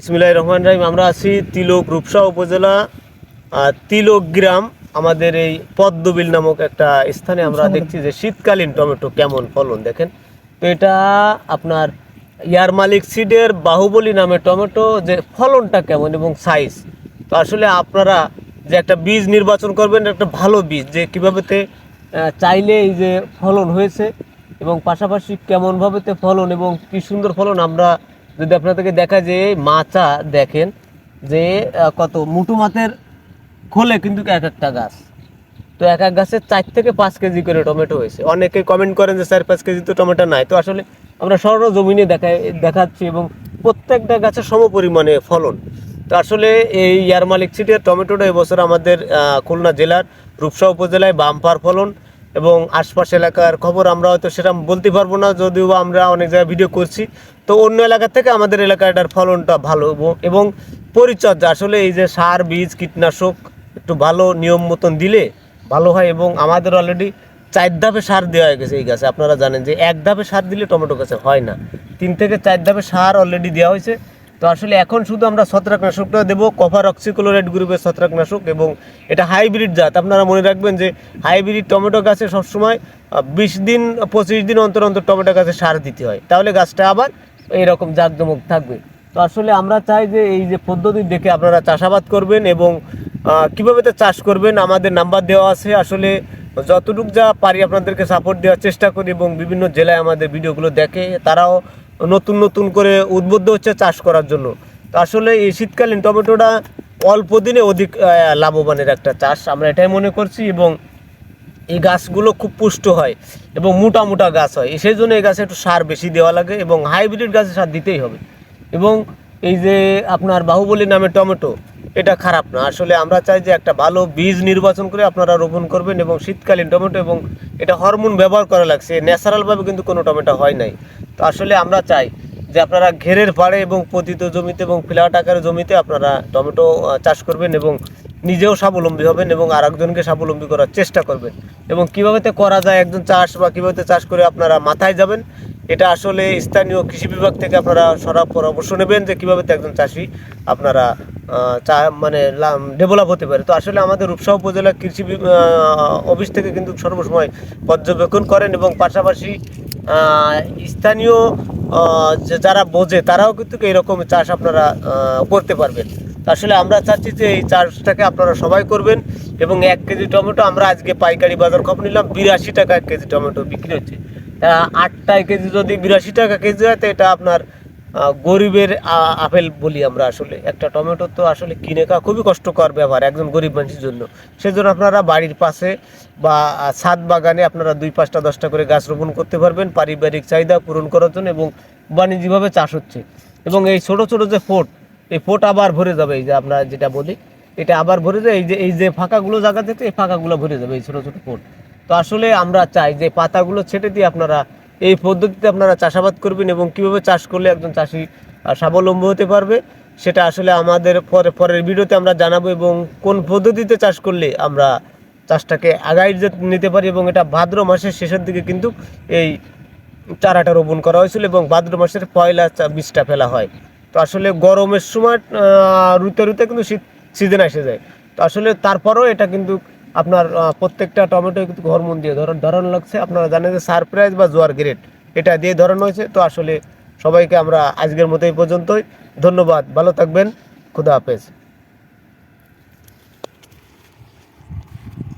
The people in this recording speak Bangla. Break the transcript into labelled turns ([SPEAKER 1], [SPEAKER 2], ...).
[SPEAKER 1] ইসমিল্লাহ রহমান রাহিম। আমরা আছি তিলক রূপসা উপজেলা তিলক গ্রাম। আমাদের এই পদ্মবিল নামক একটা স্থানে আমরা দেখছি যে শীতকালীন টমেটো কেমন ফলন দেখেন। তো এটা আপনার ইয়ার মালিক সিডের বাহুবলী নামে টমেটো যে ফলনটা কেমন এবং সাইজ তো আসলে আপনারা যে একটা বীজ নির্বাচন করবেন একটা ভালো বীজ যে কীভাবেতে চাইলে এই যে ফলন হয়েছে এবং পাশাপাশি কেমনভাবেতে ফলন এবং কি সুন্দর ফলন আমরা যদি আপনাদেরকে দেখা যে মাচা দেখেন যে কত মুটু মাতের খোলে কিন্তু এক একটা গাছ। তো এক এক গাছে চার থেকে পাঁচ কেজি করে টমেটো হয়েছে। অনেকে কমেন্ট করেন যে, চার, পাঁচ কেজি তো টমেটো নাই। তো আসলে আমরা সর্ব জমিনে দেখাই দেখাচ্ছি এবং প্রত্যেকটা গাছে সম পরিমাণে ফলন। তো আসলে এই ইয়ার মালিক সিটির টমেটোটা এবছর আমাদের খুলনা জেলার রূপসা উপজেলায় বাম্পার ফলন। এবং আশপাশ এলাকার খবর আমরা হয়তো সেটা বলতে পারব না, যদিও আমরা অনেক জায়গায় ভিডিও করছি। তো অন্য এলাকা থেকে আমাদের এলাকাটার ফলনটা ভালো এবং পরিচর্যা, আসলে এই যে সার, বীজ, কীটনাশক একটু ভালো নিয়ম মতন দিলে ভালো হয় এবং আমাদের অলরেডি চার ধাপে সার দেওয়া হয়ে গেছে এই গাছে। আপনারা জানেন যে এক ধাপে সার দিলে টমেটো গাছে হয় না। তিন থেকে চার ধাপে সার অলরেডি দেওয়া হয়েছে। তো আসলে এখন শুধু আমরা ছত্রাকনাশকটা দেবো কভার অক্সিক্লোরাইড গ্রুপের ছত্রাকনাশক এবং এটা হাইব্রিড জাত। আপনারা মনে রাখবেন যে হাইব্রিড টমেটো গাছে সবসময় বিশ দিন, পঁচিশ দিন অন্তর অন্তর টমেটো গাছে সার দিতে হয়। তাহলে গাছটা আবার এইরকম জাঁকজমক থাকবে। তো আসলে আমরা চাই যে এই যে পদ্ধতি দেখে আপনারা চাষাবাদ করবেন এবং কীভাবে তা চাষ করবেন, আমাদের নাম্বার দেওয়া আছে। আসলে যতটুকু যা পারি আপনাদেরকে সাপোর্ট দেওয়ার চেষ্টা করি এবং বিভিন্ন জেলায় আমাদের ভিডিওগুলো দেখে, তারাও নতুন নতুন করে উদ্বুদ্ধ হচ্ছে চাষ করার জন্য। তো আসলে এই শীতকালীন টমেটোটা অল্প দিনে অধিক লাভবানের একটা চাষ আমরা এটাই মনে করছি এবং এই গাছগুলো খুব পুষ্ট হয় এবং মোটা মোটা গাছ হয়। সেই জন্য এই গাছে একটু সার বেশি দেওয়া লাগে এবং হাইব্রিড গাছে সার দিতেই হবে। এবং এই যে আপনার বাহুবলী নামে টমেটো, এটা খারাপ না। আসলে আমরা চাই যে একটা ভালো বীজ নির্বাচন করে আপনারা রোপণ করবেন এবং শীতকালীন টমেটো এবং এটা হরমোন ব্যবহার করা লাগছে ন্যাচারালভাবে কিন্তু কোনো টমেটো হয় নাই। তো আসলে আমরা চাই যে আপনারা ঘেরের পাড়ে এবং পতিত জমিতে এবং ফ্ল্যাট আকারের জমিতে আপনারা টমেটো চাষ করবেন এবং নিজেও স্বাবলম্বী হবেন এবং আরেকজনকে স্বাবলম্বী করার চেষ্টা করবেন। এবং কীভাবে করা যায়, একজন চাষ বা কীভাবে চাষ করে আপনারা মাথায় যাবেন এটা আসলে স্থানীয় কৃষি বিভাগ থেকে আপনারা সরা পরামর্শ নেবেন যে কীভাবে একজন চাষি আপনারা চা মানে ডেভেলপ হতে পারে। তো আসলে আমাদের রূপসা উপজেলা কৃষি অফিস থেকে কিন্তু সর্বসময় পর্যবেক্ষণ করেন এবং পাশাপাশি স্থানীয় যারা বোঝে তারাও কিন্তু এরকম চাষ আপনারা করতে পারবেন। আসলে আমরা চাচ্ছি যে এই চাষটাকে আপনারা সবাই করবেন এবং এক কেজি টমেটো আমরা আজকে পাইকারি বাজার খবর নিলাম, বিরাশি টাকা এক কেজি টমেটো বিক্রি হচ্ছে। তা আটটায় কেজি যদি বিরাশি টাকা কেজি হয়, তো এটা আপনার গরিবের আপেল বলি আমরা আসলে। একটা টমেটো তো আসলে কিনে খাওয়া খুবই কষ্টকর ব্যাপার একজন গরিব মানুষের জন্য। সেজন্য আপনারা বাড়ির পাশে বা ছাদ বাগানে আপনারা দুই পাঁচটা, দশটা করে গাছ রোপণ করতে পারবেন। পারিবারিক চাহিদা পূরণ করার জন্য এবং বাণিজ্যিকভাবে চাষ হচ্ছে। এবং এই ছোট ছোট যে ফোট, এই ফোট আবার ভরে যাবে, এই যে আমরা যেটা বলি, এটা আবার ভরে যায়। এই যে এই যে ফাঁকাগুলো জায়গা থেকে এই ফাঁকাগুলো ভরে যাবে, এই ছোটো ছোটো ফোট। তো আসলে আমরা চাই যে পাতাগুলো ছেটে দিয়ে আপনারা এই পদ্ধতিতে আপনারা চাষাবাদ করবেন এবং কীভাবে চাষ করলে একজন চাষি স্বাবলম্বী হতে পারবে, সেটা আসলে আমাদের পরে, পরের ভিডিওতে আমরা জানাব এবং কোন পদ্ধতিতে চাষ করলে আমরা চাষটাকে আগাই যে- নিতে পারি এবং এটা ভাদ্র মাসের শেষের দিকে কিন্তু এই চারাটা রোপণ করা হয়েছিল এবং ভাদ্র মাসের পয়লা বীজটা ফেলা হয়। তো আসলে গরমের সময় রুতে রুতে কিন্তু শীত, সিজন এসে যায়। তো আসলে তারপরেও এটা কিন্তু আপনার প্রত্যেকটা টমেটো কিন্তু হরমোন দিয়ে ধরন ধরানো লাগছে। আপনারা জানেন যে সারপ্রাইজ বা জোয়ার গ্রেড এটা দিয়ে ধরানো হয়েছে। তো আসলে সবাইকে আমরা আজকের মতো এই পর্যন্তই। ধন্যবাদ। ভালো থাকবেন। খুদা হাফেজ।